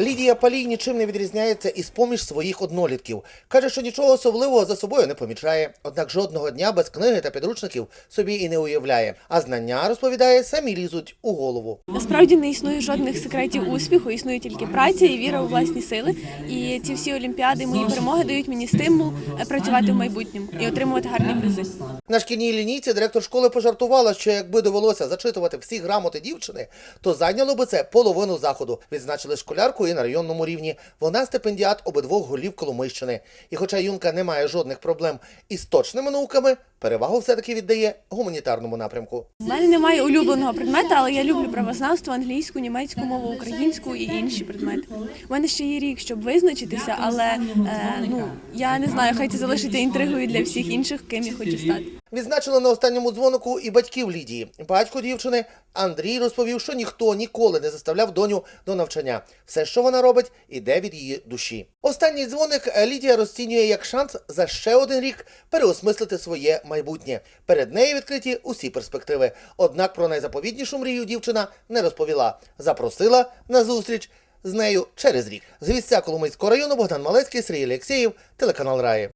Лідія Палій нічим не відрізняється із поміж своїх однолітків. Каже, що нічого особливого за собою не помічає. Однак жодного дня без книги та підручників собі і не уявляє. А знання розповідає, самі лізуть у голову. Насправді не існує жодних секретів успіху, існує тільки праця і віра у власні сили. І ці всі олімпіади, мої перемоги дають мені стимул е, працювати в майбутньому і отримувати гарні призи. На шкільній лінійці директор школи пожартувала, що якби довелося зачитувати всі грамоти дівчини, то зайняло би це половину заходу. Відзначили школярку і на районному рівні. Вона стипендіат обидвох голів Коломийщини. І хоча юнка не має жодних проблем із точними науками, перевагу все-таки віддає гуманітарному напрямку. У мене немає улюбленого предмета, але я люблю правознавство, англійську, німецьку мову, українську і інші предмети. У мене ще є рік, щоб визначитися, але е, ну я не знаю, хай це залишиться інтригою для всіх інших, ким я хочу стати. Відзначили на останньому дзвонику і батьків Лідії. Батько дівчини Андрій розповів, що ніхто ніколи не заставляв доню до навчання. Все, що вона робить, іде від її душі. Останній дзвоник Лідія розцінює як шанс за ще один рік переосмислити своє майбутнє. Перед нею відкриті усі перспективи. Однак про найзаповітнішу мрію дівчина не розповіла. Запросила на зустріч з нею через рік. З місця Коломийського району Богдан Малецький, Сергій Алєксєєв, телеканал Раї.